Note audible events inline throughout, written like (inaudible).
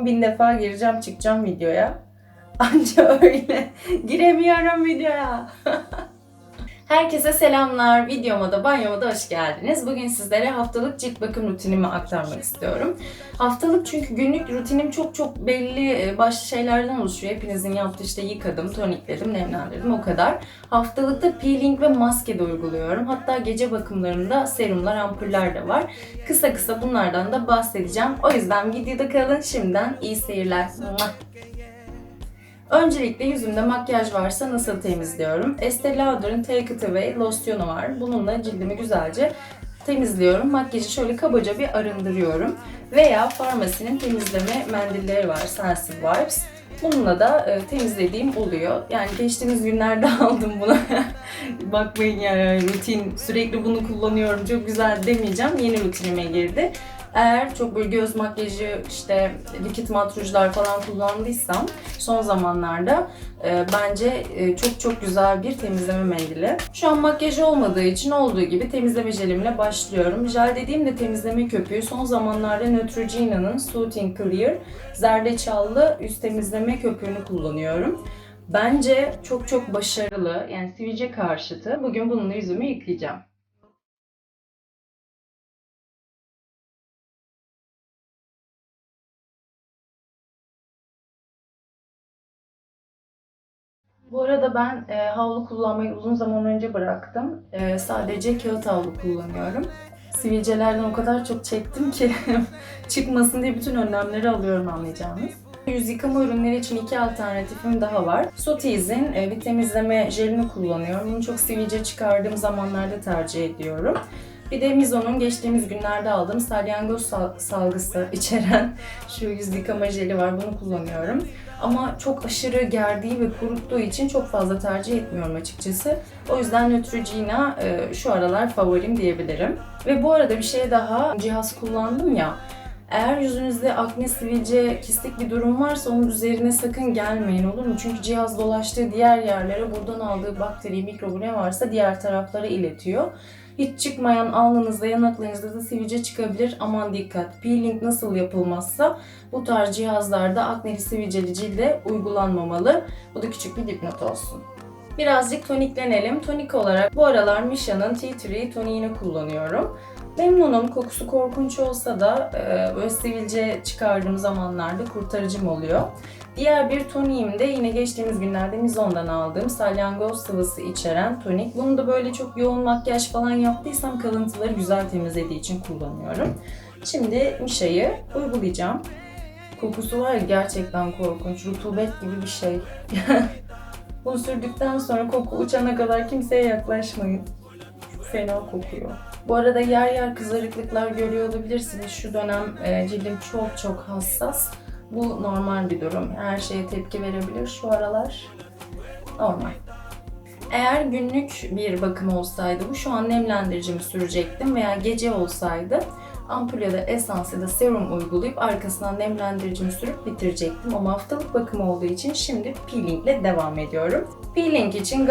10 bin defa gireceğim çıkacağım videoya. Anca öyle (laughs) giremiyorum videoya. (laughs) Herkese selamlar. Videoma da banyoma da hoş geldiniz. Bugün sizlere haftalık cilt bakım rutinimi aktarmak istiyorum. Haftalık çünkü günlük rutinim çok çok belli e, başlı şeylerden oluşuyor. Hepinizin yaptığı işte yıkadım, tonikledim, nemlendirdim o kadar. Haftalıkta peeling ve maske de uyguluyorum. Hatta gece bakımlarında serumlar, ampuller de var. Kısa kısa bunlardan da bahsedeceğim. O yüzden videoda kalın. Şimdiden iyi seyirler. Mua. Öncelikle yüzümde makyaj varsa nasıl temizliyorum? Estee Lauder'ın Take It Away losyonu var. Bununla cildimi güzelce temizliyorum. Makyajı şöyle kabaca bir arındırıyorum. Veya farmasinin temizleme mendilleri var. Sensitive Wipes. Bununla da e, temizlediğim oluyor. Yani geçtiğimiz günlerde (laughs) aldım bunu. Bakmayın yani rutin sürekli bunu kullanıyorum çok güzel demeyeceğim. Yeni rutinime girdi. Eğer çok böyle göz makyajı işte likit mat falan kullandıysam son zamanlarda e, bence e, çok çok güzel bir temizleme mendili. Şu an makyaj olmadığı için olduğu gibi temizleme jelimle başlıyorum. Jel dediğimde temizleme köpüğü son zamanlarda Neutrogena'nın Soothing Clear zerdeçallı yüz temizleme köpüğünü kullanıyorum. Bence çok çok başarılı yani sivilce karşıtı. Bugün bununla yüzümü yıkayacağım. Bu arada ben e, havlu kullanmayı uzun zaman önce bıraktım. E, sadece kağıt havlu kullanıyorum. Sivilcelerden o kadar çok çektim ki (laughs) çıkmasın diye bütün önlemleri alıyorum anlayacağınız. Yüz yıkama ürünleri için iki alternatifim daha var. Sotiez'in e, bir temizleme jelini kullanıyorum. Bunu çok sivilce çıkardığım zamanlarda tercih ediyorum. Bir de Mizo'nun geçtiğimiz günlerde aldığım salyangoz sal- salgısı içeren (laughs) şu yüz yıkama jeli var. Bunu kullanıyorum. Ama çok aşırı gerdiği ve kuruttuğu için çok fazla tercih etmiyorum açıkçası. O yüzden Neutrogena e, şu aralar favorim diyebilirim. Ve bu arada bir şey daha cihaz kullandım ya. Eğer yüzünüzde akne, sivilce, kistik bir durum varsa onun üzerine sakın gelmeyin olur mu? Çünkü cihaz dolaştığı diğer yerlere buradan aldığı bakteri, mikrobu ne varsa diğer taraflara iletiyor. Hiç çıkmayan alnınızda, yanaklarınızda da sivilce çıkabilir. Aman dikkat. Peeling nasıl yapılmazsa bu tarz cihazlarda akneli sivilceli cilde uygulanmamalı. Bu da küçük bir dipnot olsun. Birazcık toniklenelim. Tonik olarak bu aralar Misha'nın Tea Tree toniğini kullanıyorum. Memnunum. Kokusu korkunç olsa da e, böyle sivilce çıkardığım zamanlarda kurtarıcım oluyor. Diğer bir toniğim de yine geçtiğimiz günlerde Mizon'dan aldığım salyangoz sıvısı içeren tonik. Bunu da böyle çok yoğun makyaj falan yaptıysam kalıntıları güzel temizlediği için kullanıyorum. Şimdi Misha'yı uygulayacağım. Kokusu var ya gerçekten korkunç. Rutubet gibi bir şey. (laughs) Bunu sürdükten sonra koku uçana kadar kimseye yaklaşmayın. Fena kokuyor. Bu arada yer yer kızarıklıklar görüyor olabilirsiniz. Şu dönem e, cildim çok çok hassas. Bu normal bir durum. Her şeye tepki verebilir şu aralar. Normal. Eğer günlük bir bakım olsaydı bu şu an nemlendiricimi sürecektim veya gece olsaydı ampul ya da esans ya da serum uygulayıp arkasından nemlendiricimi sürüp bitirecektim. Ama haftalık bakım olduğu için şimdi peelingle devam ediyorum. Peeling için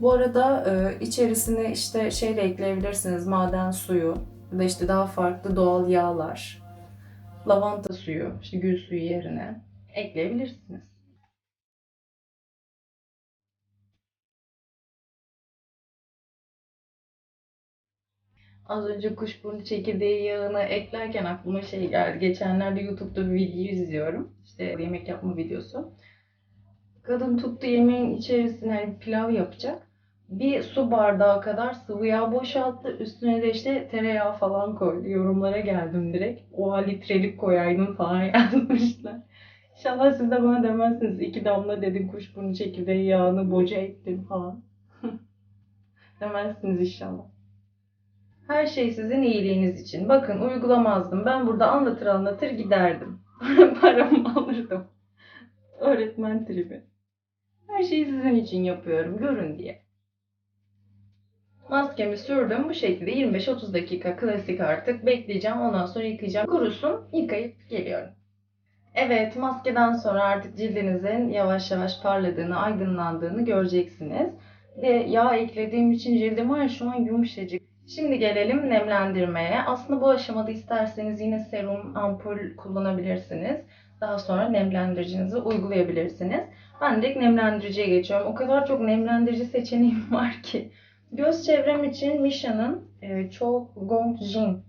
Bu arada e, içerisine işte şey de ekleyebilirsiniz. Maden suyu ya da işte daha farklı doğal yağlar. Lavanta suyu, işte gül suyu yerine ekleyebilirsiniz. Az önce kuşburnu çekirdeği yağını eklerken aklıma şey geldi. Geçenlerde YouTube'da bir video izliyorum. İşte yemek yapma videosu. Kadın tuttu yemeğin içerisine hani pilav yapacak. Bir su bardağı kadar sıvı yağ boşalttı. Üstüne de işte tereyağı falan koydu. Yorumlara geldim direkt. Oha litrelik koyaydın falan (laughs) yazmışlar. İnşallah siz de bana demezsiniz. iki damla dedin kuşburnu çekirdeği yağını boca ettin falan. (laughs) demezsiniz inşallah. Her şey sizin iyiliğiniz için. Bakın uygulamazdım. Ben burada anlatır anlatır giderdim. (laughs) Paramı alırdım. Öğretmen tribi. Her şeyi sizin için yapıyorum. Görün diye. Maskemi sürdüm. Bu şekilde 25-30 dakika klasik artık. Bekleyeceğim. Ondan sonra yıkayacağım. Kurusun. Yıkayıp geliyorum. Evet, maskeden sonra artık cildinizin yavaş yavaş parladığını, aydınlandığını göreceksiniz. Ve yağ eklediğim için cildim var şu an yumuşacık. Şimdi gelelim nemlendirmeye. Aslında bu aşamada isterseniz yine serum, ampul kullanabilirsiniz. Daha sonra nemlendiricinizi uygulayabilirsiniz. Ben direkt nemlendiriciye geçiyorum. O kadar çok nemlendirici seçeneğim (laughs) var ki. Göz çevrem için Misha'nın e, Cho Gong Jin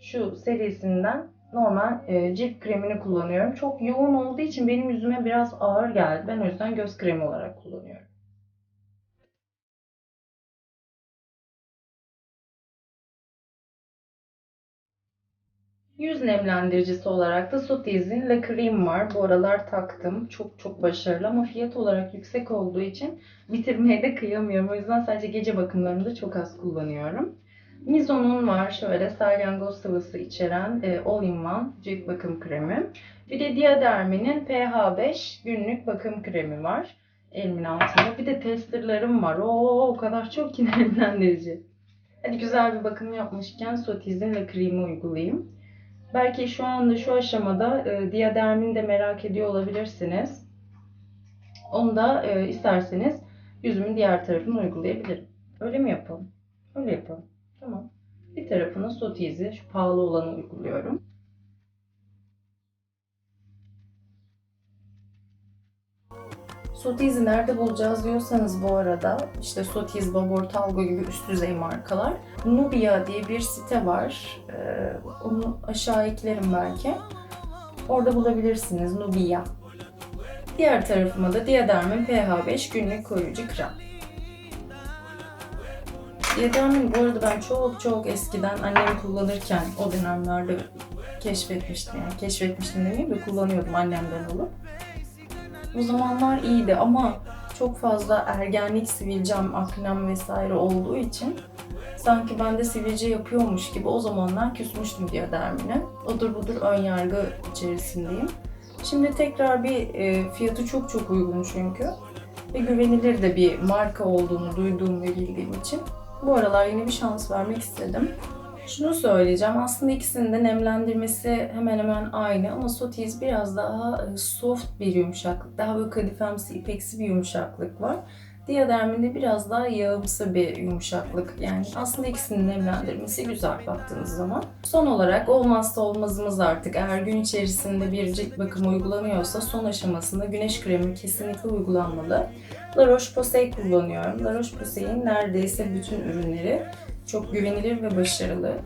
şu serisinden normal e, cilt kremini kullanıyorum. Çok yoğun olduğu için benim yüzüme biraz ağır geldi. Ben o yüzden göz kremi olarak kullanıyorum. Yüz nemlendiricisi olarak da Sutiz'in La Cream var. Bu aralar taktım. Çok çok başarılı ama fiyat olarak yüksek olduğu için bitirmeye de kıyamıyorum. O yüzden sadece gece bakımlarımda çok az kullanıyorum. Mizo'nun var şöyle salyangoz sıvısı içeren e, all-in-one cilt bakım kremi. Bir de Diadermi'nin pH5 günlük bakım kremi var. Elimin altında. Bir de testerlarım var. Oo o kadar çok ki (laughs) nemlendirici. Hadi güzel bir bakım yapmışken Sotiz'in La Cream'i uygulayayım. Belki şu anda şu aşamada e, diadermin de merak ediyor olabilirsiniz. Onu da e, isterseniz yüzümün diğer tarafını uygulayabilirim. Öyle mi yapalım? Öyle yapalım. Tamam. Bir tarafına sotizi, şu pahalı olanı uyguluyorum. Sotizi nerede bulacağız diyorsanız bu arada işte Sotiz, Babor, Talgo gibi üst düzey markalar. Nubia diye bir site var. Ee, onu aşağı eklerim belki. Orada bulabilirsiniz Nubia. Diğer tarafıma da Diadermin pH5 günlük koruyucu krem. Diadermin bu arada ben çok çok eskiden annem kullanırken o dönemlerde keşfetmiştim yani keşfetmiştim demeyeyim de kullanıyordum annemden olup. O zamanlar iyiydi ama çok fazla ergenlik, sivilcem, aknem vesaire olduğu için sanki ben de sivilce yapıyormuş gibi o zamanlar küsmüştüm diadermine. Odur budur ön yargı içerisindeyim. Şimdi tekrar bir e, fiyatı çok çok uygun çünkü ve güvenilir de bir marka olduğunu duyduğum ve bildiğim için bu aralar yine bir şans vermek istedim. Şunu söyleyeceğim. Aslında ikisinin de nemlendirmesi hemen hemen aynı ama Sotiz biraz daha e, soft bir yumuşaklık. Daha böyle kadifemsi, ipeksi bir yumuşaklık var. Diaderminde biraz daha yağımsı bir yumuşaklık. Yani aslında ikisinin nemlendirmesi güzel baktığınız zaman. Son olarak olmazsa olmazımız artık eğer gün içerisinde bir cilt bakımı uygulanıyorsa son aşamasında güneş kremi kesinlikle uygulanmalı. La Roche-Posay kullanıyorum. La Roche-Posay'in neredeyse bütün ürünleri çok güvenilir ve başarılı.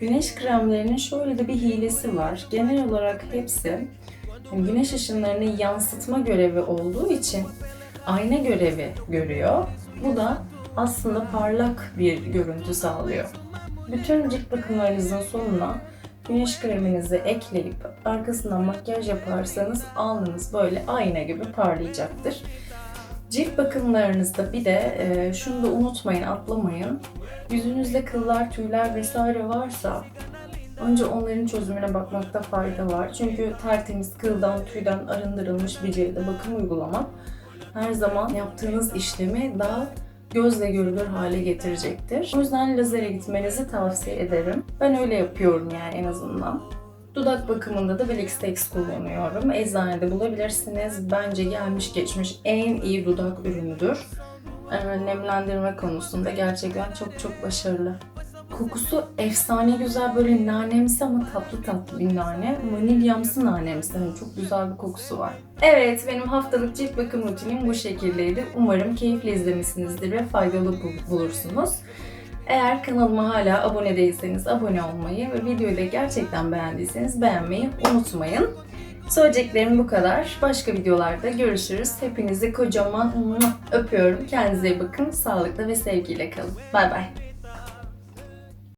Güneş kremlerinin şöyle de bir hilesi var. Genel olarak hepsi güneş ışınlarını yansıtma görevi olduğu için ayna görevi görüyor. Bu da aslında parlak bir görüntü sağlıyor. Bütün cilt bakımlarınızın sonuna güneş kreminizi ekleyip arkasından makyaj yaparsanız alnınız böyle ayna gibi parlayacaktır. Cilt bakımlarınızda bir de e, şunu da unutmayın, atlamayın. Yüzünüzde kıllar, tüyler vesaire varsa önce onların çözümüne bakmakta fayda var. Çünkü tertemiz kıldan, tüyden arındırılmış bir cilde bakım uygulamak her zaman yaptığınız işlemi daha gözle görülür hale getirecektir. O yüzden lazere gitmenizi tavsiye ederim. Ben öyle yapıyorum yani en azından. Dudak bakımında da Blixtex kullanıyorum. Eczanede bulabilirsiniz. Bence gelmiş geçmiş en iyi dudak ürünüdür. Ee, Nemlendirme konusunda gerçekten çok çok başarılı. Kokusu efsane güzel böyle nanemsi ama tatlı tatlı bir nane. Vanilyamsı nanemsi. Hani çok güzel bir kokusu var. Evet benim haftalık cilt bakım rutinim bu şekildeydi. Umarım keyifle izlemişsinizdir ve faydalı bul- bulursunuz. Eğer kanalıma hala abone değilseniz abone olmayı ve videoyu da gerçekten beğendiyseniz beğenmeyi unutmayın. Söyleyeceklerim bu kadar. Başka videolarda görüşürüz. Hepinizi kocaman öpüyorum. Kendinize iyi bakın. Sağlıkla ve sevgiyle kalın. Bay bay.